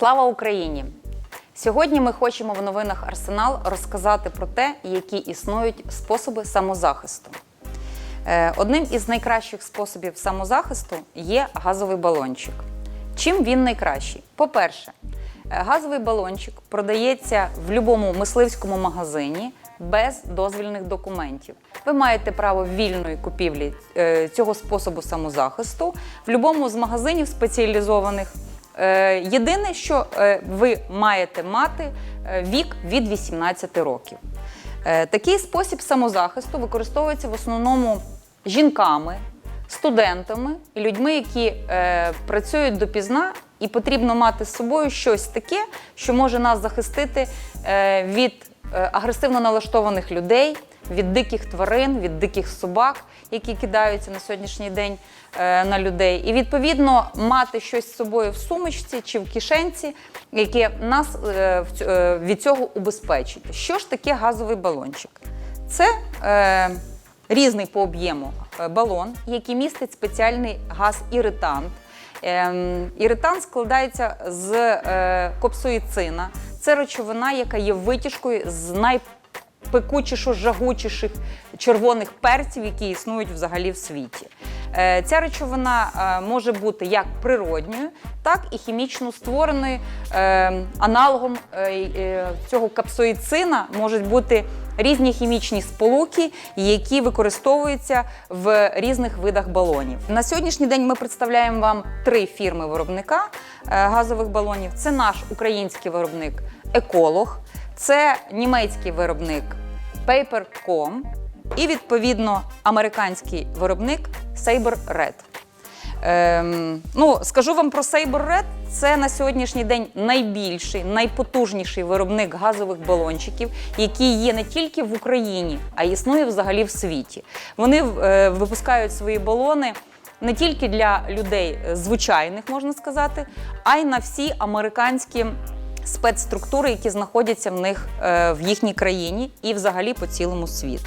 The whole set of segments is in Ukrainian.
Слава Україні! Сьогодні ми хочемо в новинах Арсенал розказати про те, які існують способи самозахисту. Е, Одним із найкращих способів самозахисту є газовий балончик. Чим він найкращий? По-перше, е, газовий балончик продається в будь-якому мисливському магазині без дозвільних документів. Ви маєте право вільної купівлі е, цього способу самозахисту в будь-якому з магазинів спеціалізованих. Е, Єдине, що е, ви маєте мати е, вік від 18 років. Такий спосіб самозахисту використовується в основному жінками, студентами і людьми, які працюють допізна, і потрібно мати з собою щось таке, що може нас захистити від агресивно налаштованих людей, від диких тварин, від диких собак, які кидаються на сьогоднішній день е, на людей. І відповідно мати щось з собою в сумочці чи в кишенці, яке нас е, е, від цього убезпечить. Що ж таке газовий балончик? Це е, різний по об'єму балон, який містить спеціальний газ-іритант. Ем, Іритант складається з копсоїцина. Це речовина, яка є витяжкою з найпекучіших, жагучіших червоних перців, які існують взагалі в світі. Е, Ця речовина е, може бути як природньою, так і хімічно створеною. Е, Аналогом цього капсоїцина можуть бути різні хімічні сполуки, які використовуються в різних видах балонів. На сьогоднішній день ми представляємо вам три фірми виробника газових балонів. Це наш український виробник Еколог, це німецький виробник Paper.com і відповідно американський виробник Saber Red. Ем, ну, скажу вам про Saber Red. Це на сьогоднішній день найбільший, найпотужніший виробник газових балончиків, який є не тільки в Україні, а існує взагалі в світі. Вони е, випускають свої балони не тільки для людей е, звичайних, можна сказати, а й на всі американські спецструктури, які знаходяться в них е, в їхній країні і взагалі по цілому світу.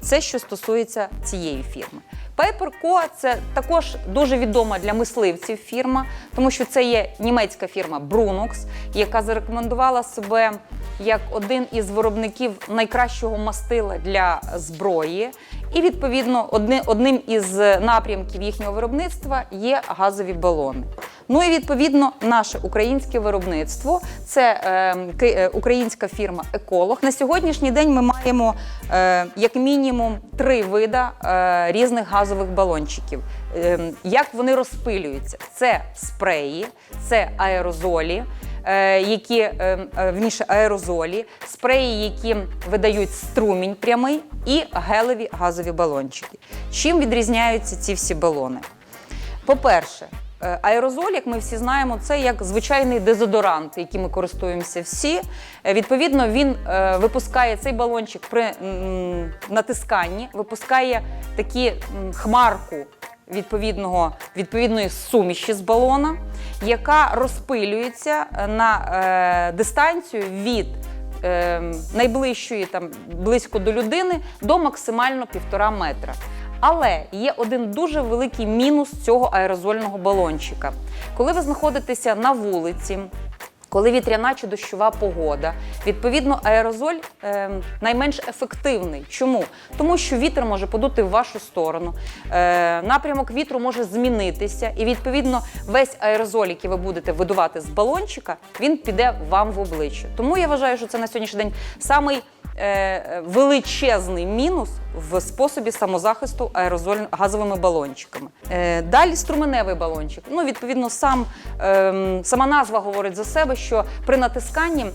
Це що стосується цієї фірми. Paperco – це також дуже відома для мисливців фірма, тому що це є німецька фірма Brunox, яка зарекомендувала себе як один із виробників найкращого мастила для зброї. І відповідно одним із напрямків їхнього виробництва є газові балони. Ну і відповідно наше українське виробництво це е, е, українська фірма Еколог. На сьогоднішній день ми маємо е, як мінімум три вида е, різних газових балончиків. Е, як вони розпилюються? Це спреї, це аерозолі. е, Які е, е, вніше аерозолі, спреї, які видають струмінь прямий, і гелеві газові балончики. Чим відрізняються ці всі балони? По-перше, аерозоль, як ми всі знаємо, це як звичайний дезодорант, яким ми користуємося всі. Е, Відповідно, він е, випускає цей балончик при натисканні, випускає такі хмарку відповідного, відповідної суміші з балона, яка розпилюється е, на е, дистанцію від е, найближчої там близько до людини до максимально півтора метра. Але є один дуже великий мінус цього аерозольного балончика. Коли ви знаходитеся на вулиці, коли вітряна чи дощова погода, відповідно, аерозоль е, найменш ефективний. Чому? Тому що вітер може подути в вашу сторону, е, напрямок вітру може змінитися, і відповідно весь аерозоль, який ви будете видувати з балончика, він піде вам в обличчя. Тому я вважаю, що це на сьогоднішній день самий величезний мінус в способі самозахисту аерозоль газовими балончиками. Е, далі струменевий балончик. Ну, відповідно, сам, ем, сама назва говорить за себе, що при натисканні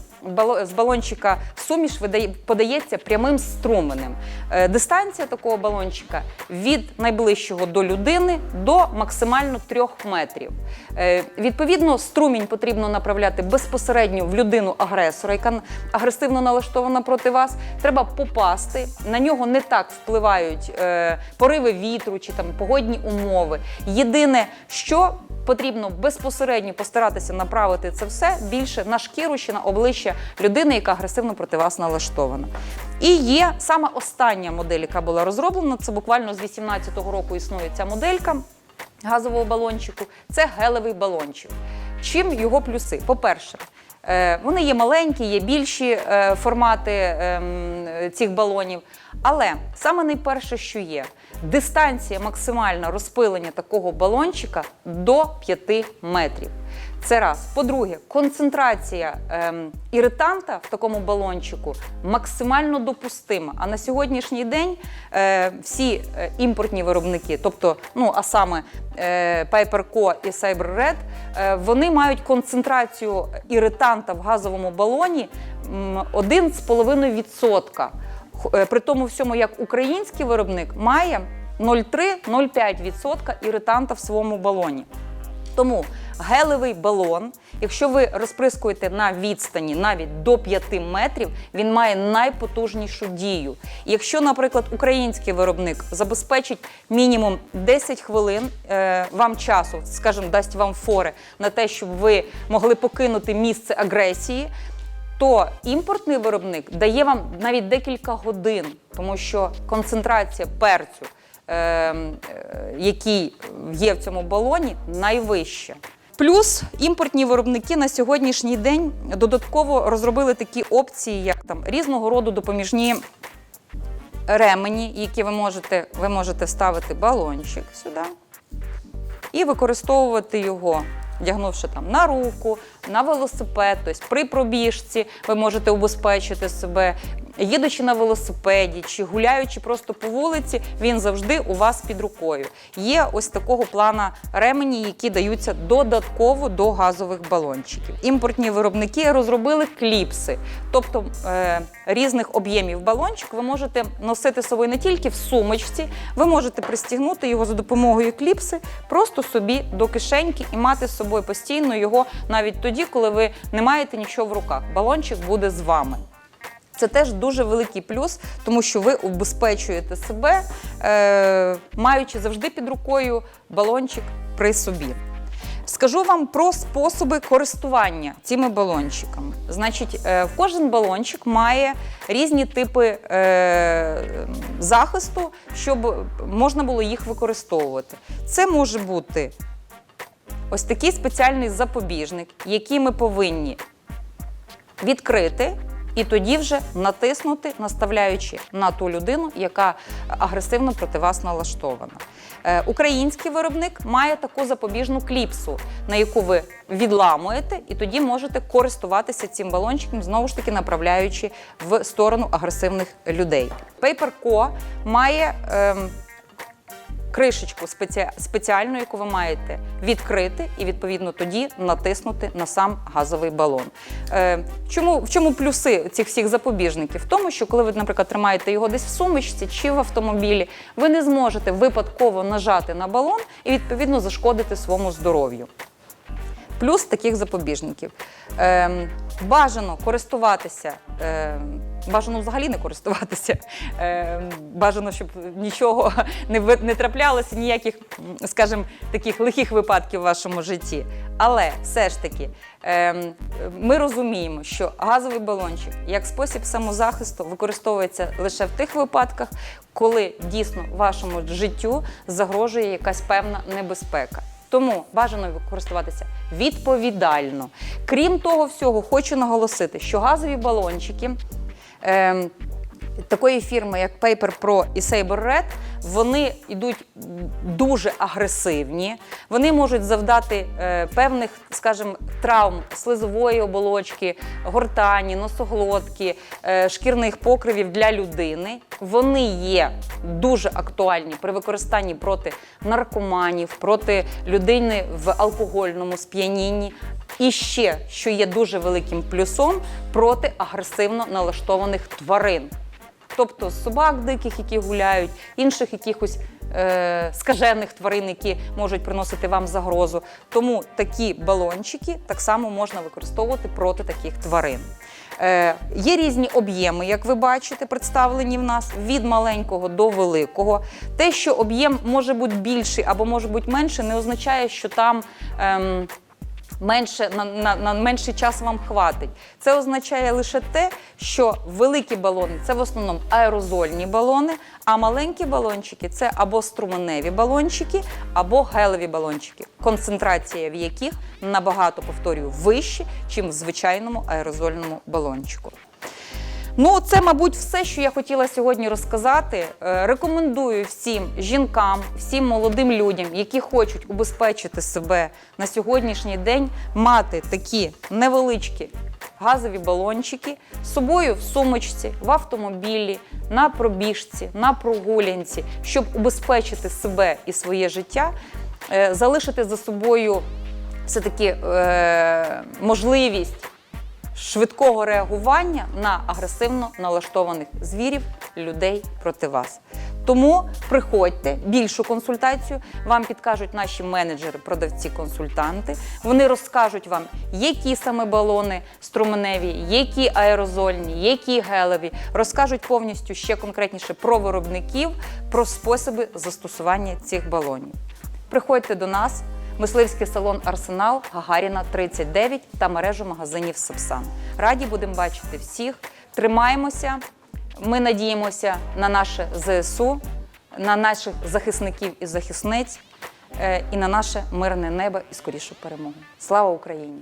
з балончика суміш видає, подається прямим струменем. Е, дистанція такого балончика від найближчого до людини до максимально трьох метрів. Е, відповідно, струмінь потрібно направляти безпосередньо в людину агресора, яка агресивно налаштована проти вас. Треба попасти. На нього не так впливають е, пориви вітру чи там погодні умови. Єдине, що потрібно безпосередньо постаратися направити це все більше на шкіру чи на обличчя людини, яка агресивно проти вас налаштована. І є саме остання модель, яка була розроблена. Це буквально з 18-го року існує ця моделька газового балончику. Це гелевий балончик. Чим його плюси? По-перше, е, вони є маленькі, є більші е, формати ем, цих балонів. Але саме найперше, що є, дистанція максимальна розпилення такого балончика до 5 метрів. Це раз. По-друге, концентрація ем, іританта в такому балончику максимально допустима. А на сьогоднішній день е, всі е, імпортні виробники, тобто, ну а саме е, Piper Co і Cyber Red, е, вони мають концентрацію іританта в газовому балоні 1,5%. Е, При тому всьому, як український виробник має 0,3-0,5% іританта в своєму балоні. Тому гелевий балон, якщо ви розприскуєте на відстані навіть до 5 метрів, він має найпотужнішу дію. Якщо, наприклад, український виробник забезпечить мінімум 10 хвилин е, вам часу, скажімо, дасть вам фори на те, щоб ви могли покинути місце агресії, то імпортний виробник дає вам навіть декілька годин, тому що концентрація перцю, е, е, який є в цьому балоні, найвища. Плюс імпортні виробники на сьогоднішній день додатково розробили такі опції, як там різного роду допоміжні ремені, які ви можете, ви можете ставити балончик сюди і використовувати його, вдягнувши там на руку, на велосипед, тобто при пробіжці ви можете убезпечити себе. Їдучи на велосипеді чи гуляючи просто по вулиці, він завжди у вас під рукою. Є ось такого плана ремені, які даються додатково до газових балончиків. Імпортні виробники розробили кліпси, тобто е, різних об'ємів балончик ви можете носити собою не тільки в сумочці, ви можете пристігнути його за допомогою кліпси просто собі до кишеньки і мати з собою постійно його навіть тоді, коли ви не маєте нічого в руках. Балончик буде з вами. Це теж дуже великий плюс, тому що ви убезпечуєте себе, е, маючи завжди під рукою балончик при собі. Скажу вам про способи користування цими балончиками. Значить, е, кожен балончик має різні типи е, захисту, щоб можна було їх використовувати. Це може бути ось такий спеціальний запобіжник, який ми повинні відкрити і тоді вже натиснути, наставляючи на ту людину, яка агресивно проти вас налаштована. Е, Український виробник має таку запобіжну кліпсу, на яку ви відламуєте, і тоді можете користуватися цим балончиком, знову ж таки направляючи в сторону агресивних людей. Paper Co має. ем, кришечку спеці- спеціальну, яку ви маєте відкрити, і відповідно тоді натиснути на сам газовий балон. Е, чому, в чому плюси цих всіх запобіжників? В тому, що коли ви, наприклад, тримаєте його десь в сумочці чи в автомобілі, ви не зможете випадково нажати на балон і відповідно зашкодити своєму здоров'ю. Плюс таких запобіжників. Ем, бажано користуватися, ем, бажано взагалі не користуватися. Ем, бажано, щоб нічого не, не траплялося, ніяких, скажімо, таких лихих випадків в вашому житті. Але все ж таки ем, ми розуміємо, що газовий балончик як спосіб самозахисту використовується лише в тих випадках, коли дійсно вашому життю загрожує якась певна небезпека. Тому бажано користуватися відповідально. Крім того всього, хочу наголосити, що газові балончики. Ем, Такої фірми, як Paper Pro і Saber Red, вони йдуть дуже агресивні. Вони можуть завдати е, певних, скажімо, травм слизової оболочки, гортані, носоглотки, е, шкірних покривів для людини. Вони є дуже актуальні при використанні проти наркоманів, проти людини в алкогольному сп'янінні. І ще, що є дуже великим плюсом, проти агресивно налаштованих тварин. Тобто собак диких, які гуляють, інших якихось е, скажених тварин, які можуть приносити вам загрозу. Тому такі балончики так само можна використовувати проти таких тварин. Е, є різні об'єми, як ви бачите, представлені в нас від маленького до великого. Те, що об'єм може бути більший або може бути менший, не означає, що там. Ем, менше на, на, на менший час вам хватить. Це означає лише те, що великі балони це в основному аерозольні балони, а маленькі балончики це або струменеві балончики, або гелеві балончики, концентрація в яких набагато повторюю вище, ніж в звичайному аерозольному балончику. Ну, це, мабуть, все, що я хотіла сьогодні розказати. Е, Рекомендую всім жінкам, всім молодим людям, які хочуть убезпечити себе на сьогоднішній день, мати такі невеличкі газові балончики з собою в сумочці, в автомобілі, на пробіжці, на прогулянці, щоб убезпечити себе і своє життя, е, залишити за собою все-таки е, можливість швидкого реагування на агресивно налаштованих звірів, людей проти вас. Тому приходьте більшу консультацію. Вам підкажуть наші менеджери, продавці, консультанти. Вони розкажуть вам, які саме балони струменеві, які аерозольні, які гелеві. Розкажуть повністю ще конкретніше про виробників, про способи застосування цих балонів. Приходьте до нас. Мисливський салон Арсенал Гагаріна 39 та мережу магазинів Сапсан. Раді будемо бачити всіх. Тримаємося. Ми надіємося на наше ЗСУ, на наших захисників і захисниць е, і на наше мирне небо і скорішу перемогу. Слава Україні!